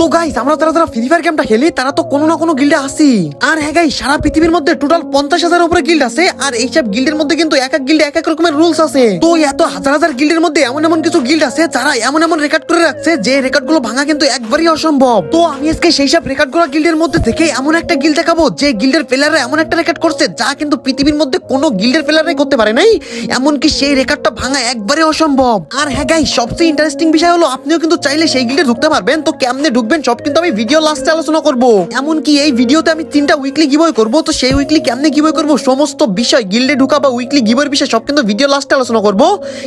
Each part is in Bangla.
তো গাইস আমরা যারা যারা ফ্রি ফায়ার গেমটা খেলি, তারা তো কোনো না কোনো গিল্ডে আসি আর হ্যাঁ গাইস সারা পৃথিবীর মধ্যে টোটাল পঞ্চাশ হাজার উপরে গিল্ড আছে, আর এইসব গিল্ডের মধ্যে কিন্তু এক এক গিল্ডে এক এক রকমের রুলস আছে। তো এত হাজার হাজার গিল্ডের মধ্যে এমন এমন কিছু গিল্ড আছে, যারা এমন এমন রেকর্ড করে রাখছে, যে রেকর্ডগুলো ভাঙা কিন্তু একবারই অসম্ভব। তো আমি আজকে সেই সব রেকর্ডগুলো গিল্ডের মধ্যে থেকে এমন একটা গিল্ড দেখাবো, যে গিল্ডের প্লেয়াররা এমন একটা রেকর্ড করছে, যা কিন্তু পৃথিবীর মধ্যে কোনো গিল্ডের প্লেয়াররাই করতে পারে নাই। এমনকি সেই রেকর্ডটা ভাঙা একবারে অসম্ভব। আর হ্যাঁ গাই সবচেয়ে ইন্টারেস্টিং বিষয় হলো, আপনিও কিন্তু চাইলে সেই গিল্ডে ঢুকতে পারবেন। তো কেমনে ঢুকবেন সব কিন্তু আমি ভিডিও লাস্টে আলোচনা করব। এমনকি এই ভিডিওতে আমি তিনটা উইকলি গিভওয়ে করব তো সেই উইকলি কেমনে গিভওয়ে করব সমস্ত বিষয় গিল্ডে ঢুকা বা উইকলি গিভওয়ের বিষয় সব কিন্তু ভিডিও লাস্টে আলোচনা করব।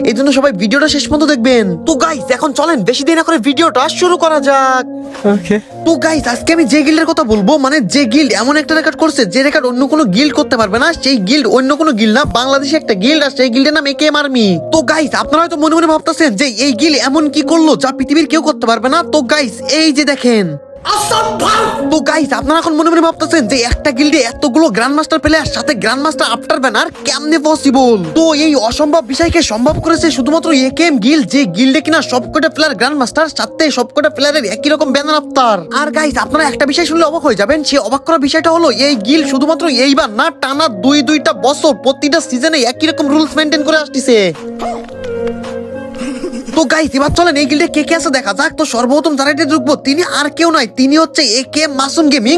এই জন্য সবাই ভিডিওটা শেষ পর্যন্ত দেখবেন। তো গাইস এখন চলেন বেশি দেরি না করে ভিডিওটা শুরু করা যাক। ওকে তো গাইস আজকে আমি যে গিল্ডের কথা বলব মানে যে গিল্ড এমন একটা রেকর্ড করছে যে রেকর্ড অন্য কোনো গিল্ড করতে পারবে না সেই গিল্ড অন্য কোনো গিল্ড না বাংলাদেশে একটা গিল্ড আর সেই গিল্ডের নাম একেএম আর্মি তো গাইস আপনারা হয়তো মনে মনে ভাবতেছেন যে এই গিল্ড এমন কি করল যা পৃথিবীর কেউ করতে পারবে না। তো গাইস এই যে দেখেন। তো গাইস আপনারা এখন মনে মনে ভাবতেছেন যে একটা গিল্ডে এতগুলো গ্র্যান্ড মাস্টার প্লেয়ার সাথে গ্র্যান্ড মাস্টার আফটার ব্যানার কেমনে পসিবল তো এই অসম্ভব বিষয়কে সম্ভব করেছে শুধুমাত্র একেএম গিল্ড যে গিল্ডে কিনা সবকটা প্লেয়ার গ্র্যান্ড মাস্টার সাথে সবকটা প্লেয়ারের একই রকম ব্যানার আফতার আর গাইস আপনারা একটা বিষয় শুনলে অবাক হয়ে যাবেন সে অবাক করা বিষয়টা হলো এই গিল্ড শুধুমাত্র এইবার না টানা দুই দুইটা বছর প্রতিটা সিজনে একই রকম রুলস মেনটেন করে আসতেছে। তো গাইস এবার চলেন, এই গিল্ডে কে কে আছে দেখা যাক। তো সর্বপ্রথম যারা এটা ঢুকবো তিনি আর কেউ নয় তিনি হচ্ছে এ কে মাসুম গেমিং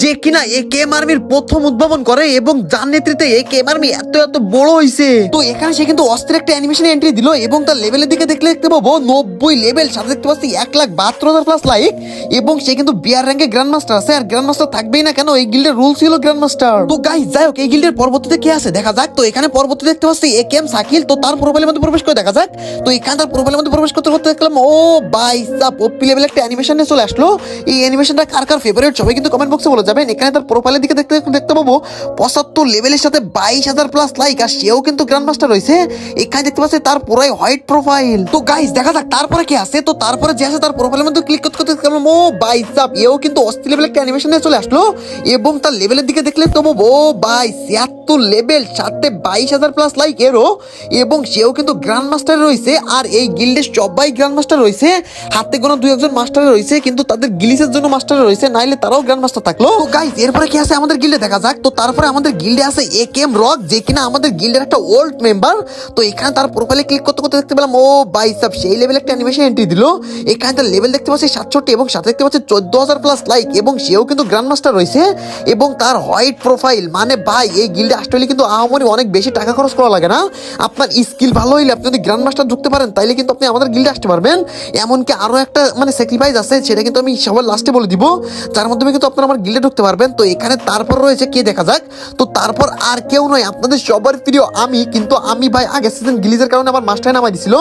যে কিনা এ কে আর্মির প্রথম উদ্ভাবন করে এবং যার নেতৃত্বে এ কে আর্মি এত এত বড় হইছে। তো এখানে সে কিন্তু অস্ত্রের একটা অ্যানিমেশন এন্ট্রি দিল এবং তার লেভেলের দিকে দেখলে দেখতে পাবো নব্বই লেভেল সাথে দেখতে পাচ্ছি এক লাখ বাহাত্তর হাজার প্লাস লাইক এবং সে কিন্তু বিয়ার র্যাঙ্কে গ্র্যান্ড মাস্টার আছে। আর গ্র্যান্ড মাস্টার থাকবেই না কেন, এই গিল্ডের রুল ছিল গ্র্যান্ড মাস্টার তো গাইস যাই হোক, এই গিল্ডের পরবর্তীতে কে আছে? দেখা যাক। তো এখানে পরবর্তী দেখতে পাচ্ছি এ কে এম সাকিল তো তার প্রোফাইলের মধ্যে প্রবেশ করে দেখা যাক। তো এখানে তার প্রোফাইলের মধ্যে প্রবেশ করতে করতে দেখলাম, ও বাই সাপ ওপি লেভেল একটা অ্যানিমেশনে চলে আসলো। এই অ্যানিমেশনটা কার কার ফেভারিট সবাই কিন্তু কমেন্ট বক্সে বলে যাবেন। এখানে তার প্রোফাইলের দিকে দেখতে দেখতে পাবো, পঁচাত্তর লেভেলের সাথে বাইশ হাজার প্লাস লাইক আর সেও কিন্তু গ্র্যান্ড মাস্টার রয়েছে। এখানে দেখতে পাচ্ছি তার পুরাই হোয়াইট প্রোফাইল তো গাইস দেখা যাক তারপরে কি আছে তো তারপরে যে আছে তার প্রোফাইলের মধ্যে ক্লিক করতে করতে দেখলাম, ও বাই সাপ এও কিন্তু অস্থির লেভেল একটা অ্যানিমেশনে চলে আসলো। এবং তার লেভেলের দিকে দেখলে তো ও বাই ছিয়াত্তর লেভেল সাথে বাইশ হাজার প্লাস লাইক এরও। এবং সেও কিন্তু গ্র্যান্ড মাস্টার রয়েছে। আর এই গিল্ডের সবাই গ্র্যান্ড মাস্টার রয়েছে, হাতে কোনো দুই একজন মাস্টার রয়েছে, কিন্তু তাদের গিলিসের জন্য মাস্টার রয়েছে, নাইলে তারাও গ্র্যান্ড মাস্টার থাকল। তো গাইস এরপরে কি আছে আমাদের গিল্ডে দেখা যাক। তো তারপরে আমাদের গিল্ডে আছে এ কেম রক যে কিনা আমাদের গিল্ডের একটা ওল্ড মেম্বার তো এখানে তার প্রোফাইলে ক্লিক করতে করতে দেখতে পেলাম, ও বাই সাব, সেই লেভেল একটা অ্যানিমেশন এন্ট্রি দিল। এখানে তার লেভেল দেখতে পাচ্ছি সাতষট্টি এবং সাথে দেখতে পাচ্ছি চোদ্দ হাজার প্লাস লাইক এবং সেও কিন্তু গ্র্যান্ড মাস্টার রয়েছে, এবং তার হোয়াইট প্রোফাইল মানে ভাই, এই গিল্ডে আসতে হলে কিন্তু আহামরি অনেক বেশি টাকা খরচ করা লাগে না। আপনার স্কিল ভালো হইলে আপনি যদি গ্র্যান্ড মাস্টার ঢুকতে পারেন, তাইলে কিন্তু আপনি আমাদের গিল্ডে আসতে পারবেন। এমনকি আরও একটা মানে স্যাক্রিফাইস আছে, সেটা কিন্তু আমি সবার লাস্টে বলে দিব। যার মাধ্যমে কিন্তু আপনারা আমার গিল্ডে ঢুকতে পারবেন। তো এখানে তারপর রয়েছে কে দেখা যাক। তো তারপর আর কেউ নয়, আপনাদের সবার প্রিয় আমি, কিন্তু আমি ভাই আগের সিজন গিলিজের কারণে আমার মাস্টারে নামাই দিছিল।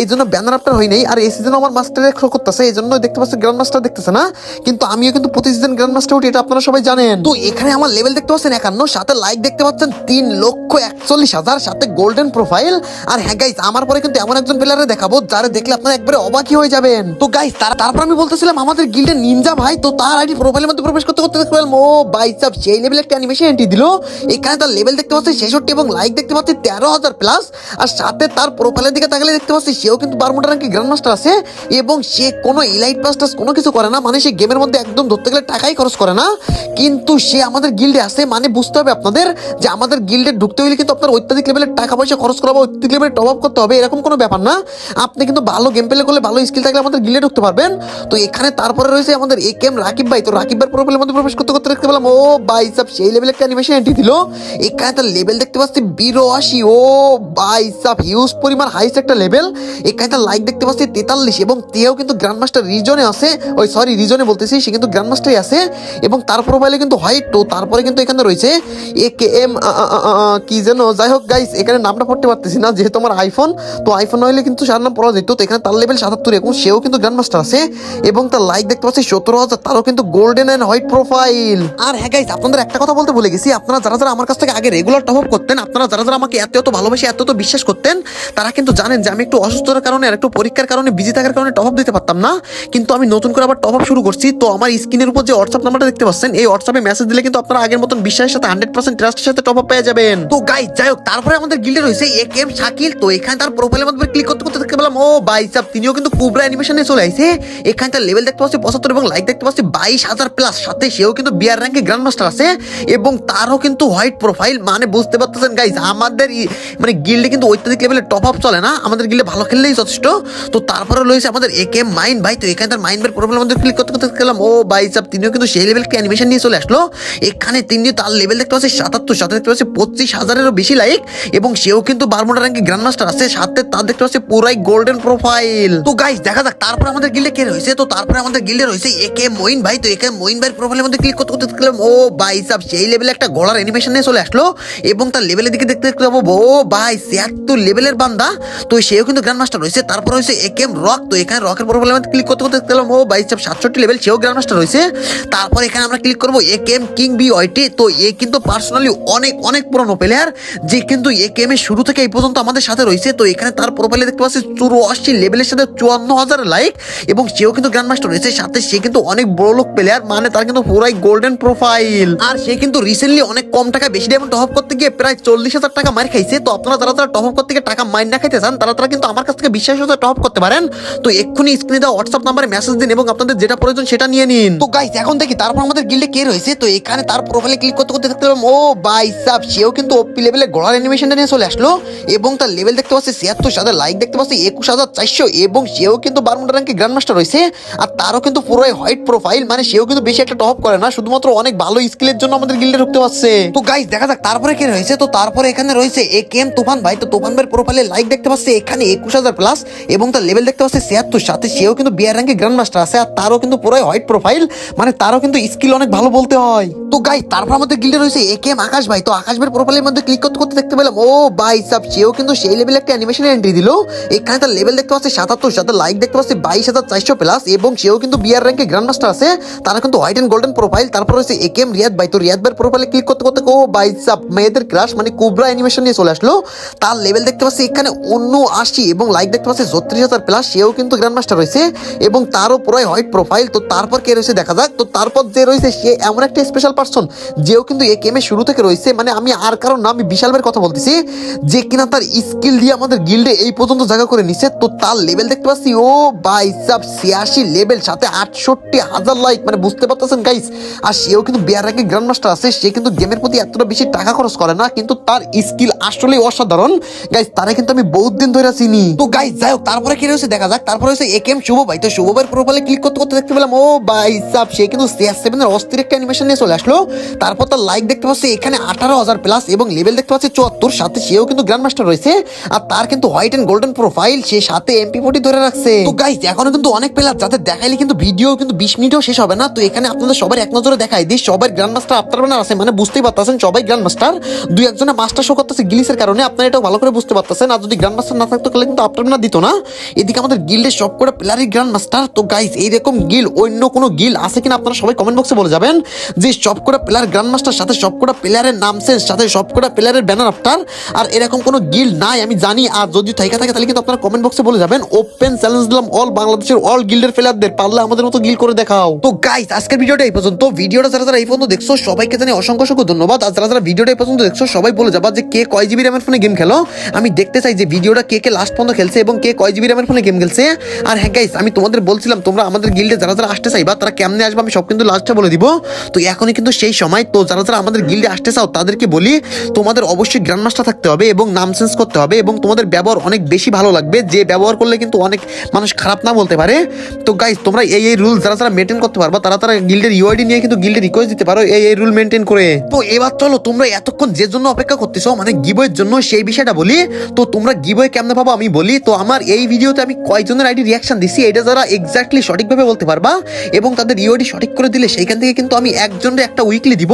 এই জন্য ব্যানার আপনার হয় নাই। আর এই সিজন আমার মাস্টারে শো করতেছে, এই জন্য দেখতে পাচ্ছি গ্র্যান্ড মাস্টার দেখতেছে না। কিন্তু আমিও কিন্তু প্রতি সিজন গ্র্যান্ড মাস্টার উঠি, এটা আপনারা সবাই জানেন। তো এখানে আমার লেভেল দেখতে পাচ্ছেন একান্ন, সাথে লাইক দেখতে পাচ্ছেন তিন লক্ষ একচল্লিশ হাজার, সাথে গোল্ডেন প্রোফাইল আর হ্যাঁ গাইস আমার পরে কিন্তু এমন একজন প্লেয়ারে দেখাবো যারা দেখলে আপনারা একবারে অবাকই হয়ে যাবেন। তো গাইস তার তারপর আমি বলতেছিলাম, আমাদের গিল্ডের নিনজা ভাই, তো তার আইডি প্রোফাইলের মধ্যে প্রবেশ করতে করতে দেখতে ও বাইসাপ সেই লেভেল একটা অ্যানিমেশন এন্ট্রি দিল। এখানে তার লেভেল দেখতে পাচ্ছি ছেষট্টি এবং লাইক দেখতে পাচ্ছি তেরো হাজার প্লাস আর সাথে তার প্রোফাইলের দিকে তাকালে দেখতে পাচ্ছি সেও কিন্তু বারমুটা র্যাঙ্কে গ্র্যান্ড মাস্টার আছে, এবং সে কোনো ইলাইট পাস কোনো কিছু করে না মানে সে গেমের মধ্যে একদম ধরতে গেলে টাকাই খরচ করে না। কিন্তু সে আমাদের গিল্ডে আছে মানে বুঝতে হবে আপনাদের যে আমাদের গিল্ডে ঢুকতে হলে কিন্তু আপনার অত্যাধিক লেভেলের টাকা পয়সা খরচ করা বা অত্যাধিক লেভেলের টপ আপ করতে হবে, এরকম কোনো ব্যাপার না। আপনি কিন্তু ভালো গেম প্লে করলে ভালো স্কিল থাকলে আমাদের গিল্ডে ঢুকতে পারবেন। তো এখানে তারপরে রয়েছে আমাদের এ কেম রাকিব ভাই। তো রাকিব ভাইয়ের প্রোফাইলের মধ্যে প্রবেশ করতে করতে দেখতে পেলাম, ও বাই সাব, সেই লেভেল একটা অ্যানিমেশন এন্ট্রি দিল। এখানে তার লেভেল দেখতে পাচ্ছি বিরাশি। ও বাই সাব হিউজ পরিমাণ হাইস্ট একটা লেভেল এখানে তার লাইক দেখতে পাচ্ছি তেতাল্লিশ এবং তেও কিন্তু গ্র্যান্ড মাস্টার রিজনে আছে। ওই সরি রিজনে বলতেছি, সে কিন্তু গ্র্যান্ড মাস্টারই আছে। এবং তার প্রোফাইলে কিন্তু হোয়াইট তো তারপরে কিন্তু এখানে রয়েছে এ কে এম কি যেন, যাই হোক গাইস এখানে নামটা পড়তে পারতেছি না, যেহেতু আমার আইফোন তো আইফোন হইলে কিন্তু সার নাম পড়া তো এখানে তার লেভেল সাতাত্তর এখন সেও কিন্তু গ্র্যান্ড মাস্টার আছে এবং তার লাইক দেখতে পাচ্ছি সতেরো হাজার, তারও কিন্তু গোল্ডেন অ্যান্ড হোয়াইট প্রোফাইল আর হ্যাঁ গাইস আপনাদের একটা কথা বলতে ভুলে গেছি, আপনারা যারা যারা আমার কাছ থেকে আগে রেগুলার টপ আপ করতেন, আপনারা যারা যারা আমাকে এত এত ভালোবাসে এত এত বিশ্বাস করতেন, তারা কিন্তু জানেন যে আমি একটু অসুস্থতার কারণে আর একটু পরীক্ষার কারণে বিজি থাকার কারণে টপ আপ দিতে পারতাম না। কিন্তু আমি নতুন করে আবার টপ আপ শুরু করছি। তো আমার স্ক্রিনের উপর যে হোয়াটসঅ্যাপ নাম্বারটা দেখতে পাচ্ছেন, এই হোয়াটসঅ্যাপে মেসেজ দিলে কিন্তু আপনারা আগের মতন বিশ্বাসের সাথে হান্ড্রেড পার্সেন্ট ট্রাস্টের সাথে টপ আপ পেয়ে যাবেন। তো গাই যাই হোক, তারপরে আমাদের গিল্ডে রয়েছে এ কেম শাকিল তো এখানে তার প্রোফাইলের মধ্যে ক্লিক করতে করতে পেলাম ও সাহেব তিনিও কিন্তু কুবরা অ্যানিমেশনে চলে আইছে। এখানে তার লেভেল দেখতে পাচ্ছি পঁচাত্তর এবং লাইক দেখতে পাচ্ছি বাইশ হাজার প্লাস সাথে সেও কিন্তু বিয়ার র্যাঙ্কে গ্র্যান্ড মাস্টার আছে এবং তারও কিন্তু হোয়াইট প্রোফাইল মানে বুঝতে পারতেছেন গাইজ আমাদের মানে গিল্ডে কিন্তু অত্যাধিক লেভেলে টপ আপ চলে না। আমাদের গিল্ডে ভালো খেললেই যথেষ্ট। তো তারপরে রয়েছে আমাদের এ কে মাইন ভাই, তো এখানে তার মাইন্ডের প্রোফাইলের মধ্যে ক্লিক করতে করতে গেলাম ও সাহেব তিনিও কিন্তু সেই লেভেল অ্যানিমেশন নিয়ে চলে আসলো। এখানে তিনি তার লেভেল দেখতে পাচ্ছি সাতাত্তর, সাথে দেখতে পাচ্ছি পঁচিশ হাজারেরও বেশি লাইক এবং সেও কিন্তু বারমোটা র্যাঙ্কে গ্র্যান্ড মাস্টার আছে। সাথে তার দেখতে পাচ্ছি পুরাই গোল্ডেন প্রোফাইল তো গাইস দেখা যাক, তারপর আমাদের গিল্ডে কে রয়েছে? তো তারপরে আমাদের গিল্ডে রয়েছে এ কে মইন ভাই। তো এ কে মইন ভাইয়ের প্রোফাইলের মধ্যে ক্লিক করতে করতে দেখলাম ও ভাই সাহেব সেই লেভেলে একটা গলার অ্যানিমেশন নিয়ে চলে আসলো। এবং তার লেভেলের দিকে দেখতে দেখতে যাব ও ভাই ছিয়াত্তর লেভেলের বান্দা। তো সেও কিন্তু গ্র্যান্ড মাস্টার রয়েছে। তারপর রয়েছে এ কে রক তো এখানে রকের প্রোফাইলের মধ্যে ক্লিক করতে করতে দেখলাম ও ভাই সাহেব সাতষট্টি লেভেল সেও গ্র্যান্ড মাস্টার রয়েছে। তারপর এখানে আমরা ক্লিক করব এ কেম কিং বি ওয়াইটি তো এ কিন্তু পার্সোনালি অনেক অনেক পুরনো প্লেয়ার যে কিন্তু এ কেম এর শুরু থেকে এই পর্যন্ত আমাদের সাথে রয়েছে। তো এখানে তার প্রোফাইলে দেখতে পাচ্ছি চুরাশি লেভেলের সাথে চুয়ান্ন হাজার লাইক এবং সেও কিন্তু গ্র্যান্ড মাস্টার রয়েছে। সাথে সে কিন্তু অনেক বড় লোক প্লেয়ার মানে তার কিন্তু পুরাই গোল্ডেন প্রোফাইল আর সে কিন্তু রিসেন্টলি অনেক কম টাকা বেশি ডায়মন্ড টপ করতে গিয়ে প্রায় চল্লিশ হাজার টাকা মার খাইছে। তো আপনারা যারা যারা টপ করতে গিয়ে টাকা মাইন না খাইতে চান, তারা তারা কিন্তু আমার কাছ থেকে বিশ্বাস সাথে টপ করতে পারেন। তো এক্ষুনি স্ক্রিনে দেওয়া হোয়াটসঅ্যাপ নাম্বারে মেসেজ দিন এবং আপনাদের যেটা প্রয়োজন সেটা নিয়ে নিন। তো গাইস এখন দেখি তারপর আমাদের গিল্ডে কে রয়েছে? তো এখানে তার প্রোফাইলে ক্লিক করতে করতে দেখতে পেলাম, ও বাই সাব, সেও কিন্তু ওপি লেভেলে ঘোড়ার অ্যানিমেশনটা নিয়ে চলে আসলো। এবং তার লেভেল দেখতে পাচ্ছি ছিয়াত্তর, সাথে লাইক দেখতে পাচ্ছি একুশ হাজার চারশো এবং সেও কিন্তু বারমুন্ডা র্যাঙ্কে গ্র্যান্ড মাস্টার রয়েছে। আর তারও কিন্তু পুরোই হোয়াইট প্রোফাইল মানে সেও কিন্তু বেশি একটা টপ করে না, শুধুমাত্র অনেক ভালো স্কিলের জন্য আমাদের গিল্ডে ঢুকতে পারছে। তো গাইস দেখা যাক তারপরে কে রয়েছে। তো তারপরে এখানে রয়েছে এ কেম তুফান ভাই। তো তুফান ভাইয়ের প্রোফাইলে লাইক দেখতে পাচ্ছি এখানে একুশ হাজার প্লাস এবং তার লেভেল দেখতে পাচ্ছি ছিয়াত্তর। সাথে সেও কিন্তু বিয়ার র্যাঙ্কে গ্র্যান্ড মাস্টার আছে আর তারও কিন্তু পুরোই হোয়াইট প্রোফাইল মানে তারও কিন্তু স্কিল অনেক ভালো বলতে হয়। তো গাইস তারপর আমাদের গিল্ডে রয়েছে এ কেম আকাশ ভাই। তো আকাশ ভাইয়ের প্রোফাইলের মধ্যে ক্লিক করতে করতে দেখতে পেলাম, ও ভাই সাব, সেও কিন্তু সেই লেভেলে একটা অ্যানিমেশন এন্ট্রি দিল। এখানে তার লেভেল দেখতে পাচ্ছি, সাতাত্তর, সাথে লাইক দেখতে পাচ্ছি, বাইশ হাজার চারশো প্লাস এবং সেও কিন্তু বিয়ার র্যাঙ্কে গ্র্যান্ড মাস্টার আছে। তারা কিন্তু হোয়াইট এন্ড গোল্ডেন প্রোফাইল তারপর রয়েছে এ কেম রিয়াদ ভাই তো রিয়াদ ভাইয়ের প্রোফাইলে ক্লিক করতে করতে, ও ভাই সাব মেয়েদের ক্রাশ মানে কুবরা অ্যানিমেশন নিয়ে চলে আসলো। তার লেভেল দেখতে পাচ্ছি এখানে অন্য আশি এবং লাইক দেখতে পাচ্ছি ছত্রিশ হাজার প্লাস সেও কিন্তু গ্র্যান্ড মাস্টার রয়েছে, এবং তারও পুরাই হোয়াইট প্রোফাইল তো তারপর কে রয়েছে দেখা যাক। তো তারপর যে রয়েছে, সে এমন একটা স্পেশাল পার্সন যেও কিন্তু এ গেমে শুরু থেকে রয়েছে। মানে আমি আর কারণ না, আমি বিশাল কথা বলতেছি, যে কিনা তার স্কিল দিয়ে আমাদের গিল্ডে এই পর্যন্ত জায়গা করে নিছে তো তার লেভেল দেখতে পাচ্ছি, ও বাই সাব ছিয়াশি লেভেল সাথে আটষট্টি হাজার লাইক মানে বুঝতে পারতেছেন গাইস আর সেও কিন্তু বিয়ার র্যাঙ্কে গ্র্যান্ড মাস্টার আছে, সে কিন্তু গেমের প্রতি এতটা বেশি টাকা খরচ করে না, কিন্তু তার স্কিল আসলে অসাধারণ। গাইস তারা কিন্তু আমি বহুত দিন ধরে চিনি। তো গাইস যাই হোক, তারপরে কি রয়েছে দেখা যাক, তারপরে হচ্ছে একেম শুভ ভাই। তো শুভ ভাইয়ের প্রোফাইলে ক্লিক করতে করতে দেখতে পেলাম, ও ভাই সাব সে কিন্তু সিআর সেভেনের অস্থির একটা অ্যানিমেশন নিয়ে চলে আসলো। তারপর তার লাইক দেখতে পাচ্ছি, এখানে আঠারো হাজার প্লাস এবং লেভেল দেখতে পাচ্ছি চুয়াত্তর, সাথে সেও কিন্তু গ্র্যান্ড মাস্টার রয়েছে। আর তার কিন্তু হোয়াইট এন্ড গোল্ডেন প্রোফাইল সে সাথে এমপি ফোর্টি ধরে রাখছে। তো গাইস এখনও কিন্তু অনেক প্লেয়ার যাদের দেখাইলে কিন্তু ভিডিও কিন্তু বিশ মিনিটও শেষ হবে না। তো এখানে আপনাদের সবার এক নজরে দেখাই দিই, সবার গ্র্যান্ড মাস্টার আপনার বানার আছে? মানে বুঝতেই পারতেছেন, সবাই গ্র্যান্ড মাস্টার দুই একজনের মাস্টার শো করতেছে গিলিসের কারণে, আপনারা এটাও ভালো করে বুঝতে পারতেছেন। আর যদি গ্র্যান্ড মাস্টার না থাকতো, তাহলে কিন্তু আপনার বানা দিত না। এদিকে আমাদের গিল্ডের সব করে প্লেয়ারই গ্র্যান্ড মাস্টার তো গাইস এইরকম গিল অন্য কোনো গিল আছে কিনা আপনারা সবাই কমেন্ট বক্সে বলে যাবেন। যে সব করে প্লেয়ার গ্র্যান্ড মাস্টার সাথে সব করে প্লেয়ারের নাম সেন্স সাথে সব করে প্লেয়ারের ব্যানার আফটার আর এরকম কোনো গিল নাই, আমি জানি। আর যদি থাকা থাকে, তাহলে কিন্তু আপনারা কমেন্ট বক্সে বলে যাবেন ওপেন চ্যালেঞ্জ দিলাম অল বাংলাদেশের অল গিল্ডের প্লেয়ারদের পারলে আমাদের মতো গিল করে দেখাও। তো গাইস আজকের ভিডিওটা এই পর্যন্ত। ভিডিওটা যারা যারা এই পর্যন্ত দেখছ, সবাইকে জানি অসংখ্য অসংখ্য ধন্যবাদ। আর যারা যারা ভিডিওটা এই পর্যন্ত দেখছ, সবাই বলে যাবা যে কে কয় জিবি র্যামের ফোনে গেম খেলো। আমি দেখতে চাই যে ভিডিওটা কে কে লাস্ট পর্যন্ত খেলছে এবং কে কয় জিবি র্যামের ফোনে গেম খেলছে। আর হ্যাঁ গাইস আমি তোমাদের বলছিলাম, তোমরা আমাদের গিল্ডে যারা যারা আসতে চাইবা, তারা কেমনে আসবে আমি সব কিন্তু লাস্টে বলে দিব। তো এখনই কিন্তু সেই সময়। তো যারা যারা আমাদের গিল্ডে আসতে চাও, তাদেরকে বলি, তোমাদের অবশ্যই গ্র্যান্ড মাস্টার থাকতে হবে এবং নাম চেঞ্জ করতে হবে এবং তোমাদের ব্যবহার অনেক বেশি ভালো লাগবে। যে ব্যবহার করলে কিন্তু অনেক মানুষ খারাপ না বলতে পারে। তো গাইস তোমরা এই এই রুল যারা যারা মেনটেন করতে পারবা, তারা তারা গিল্ডের ইউআইডি নিয়ে কিন্তু গিল্ডে রিকোয়েস্ট দিতে পারো, এই এই রুল মেনটেন করে। তো এবার চলো, তোমরা এতক্ষণ যে জন্য অপেক্ষা করতেছো মানে গিবয়ের জন্য সেই বিষয়টা বলি। তো তোমরা গিবয় কেমনে পাবো আমি বলি। তো আমার এই ভিডিওতে আমি কয়জনের আইডি রিয়াকশন দিছি, এটা যারা এক্স্যাক্টলি সঠিকভাবে বলতে পারবা, এবং তাদের ইউআইডি সঠিক করে দিলে সেইখান থেকে কিন্তু আমি একজনের একটা উইকলি দিব।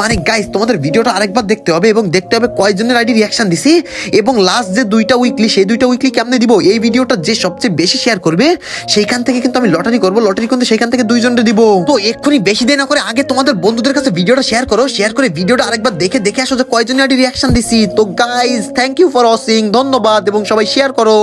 মানে গাইস তোমাদের ভিডিওটা আরেকবার দেখতে হবে, এবং দেখতে হবে কয়জনের আইডি রিয়াকশন দিছি, এবং লাস্ট যে দুইটা উইকলি সেই দুইটা উইকলি কেমনে দিব। এই ভিডিওটা যে সবচেয়ে বেশি শেয়ার করবে, সেইখান থেকে কিন্তু আমি লটারি করব। লটারি কিন্তু সেইখান থেকে দুইজনকে দিব। তো এক্ষুনি বেশি দেরি না করে আগে তোমাদের বন্ধুদের কাছে ভিডিওটা শেয়ার করো। শেয়ার করে ভিডিওটা আরেকবার দেখে দেখে আসো যে কয়জনের রিয়াকশন দিছি। তো guys thank you for watching ধন্যবাদ এবং সবাই শেয়ার করো।